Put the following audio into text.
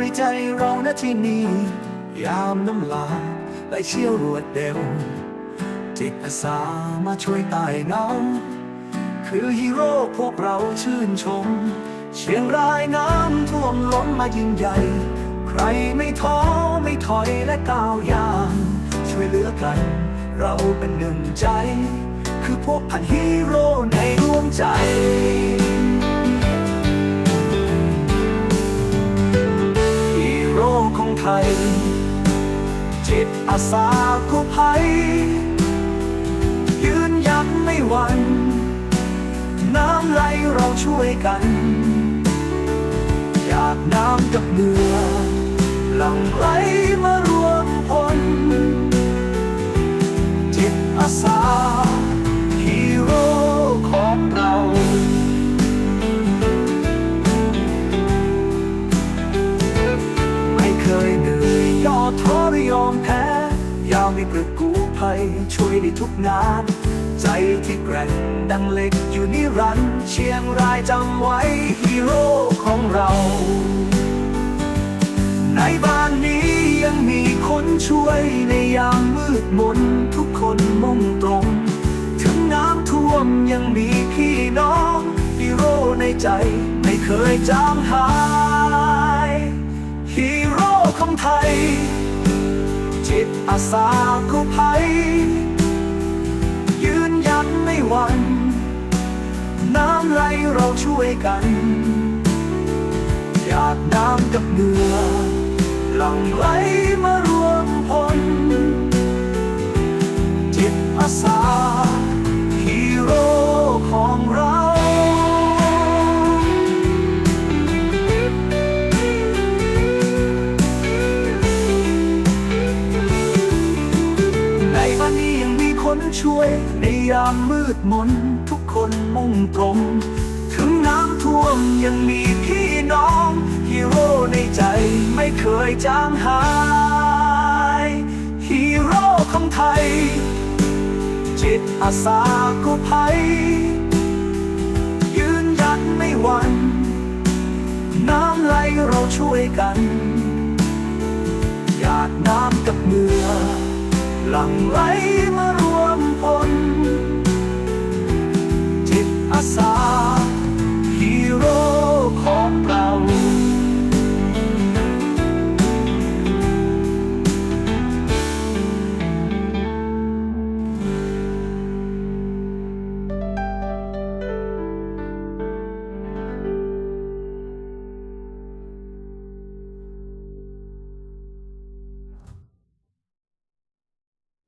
ในใจเรานะที่นี่ยามน้ำลาไหลเชี่ยวรวดเร็ว จิตอาสามาช่วยใต้น้ำคือฮีโร่พวกเราชื่นชม เชียงรายน้ำท่วมล้นมายิ่งใหญ่ ใครไม่ท้อไม่ถอยและก้าวยามช่วยเหลือกัน เราเป็นหนึ่งใจ คือพวกพันฮีโร่ในดวงใจ ร่ของไทยจิตอาสากู้ภัย ยืนยันไม่หวันน้ำไหลเราช่วยกัน อยากน้ำกับเนื้อหลั่งไหลมารว ยเหนื่อยย่อท้อหรือยอมแพ้ ยาวมีปรึกกู้ภัยช่วยในทุกงาน ใจที่แกร่งดังเหล็กอยู่นิรันดร์เชียงรายจำไว้ฮีโร่ของเรา ในบ้านนี้ยังมีคนช่วยในยามมืดมนทุกคนมุ่งตรง ถึงน้ำท่วมยังมีพี่น้องฮีโร่ในใจไม่เคยจางหายฮีโร ของไทย จิตอาสากู้ภัย ยืนยันไม่หวันน้ำไหลเราช่วยกันอยากน้ำกับเนื้อหลั่งไหลมารวมพลจิตอาสา นช่วย ในยามมืดมน ทุกคนมุ่งตรง ถึงน้ำท่วมยังมีพี่น้องฮีโร่ในใจไม่เคยจางหายฮีโร่ของไทย จิตอาสากู้ภัย ยืนยันไม่หวันน้ำไหลเราช่วยกันอยากน้ำกับเนื้อหลั่งไหล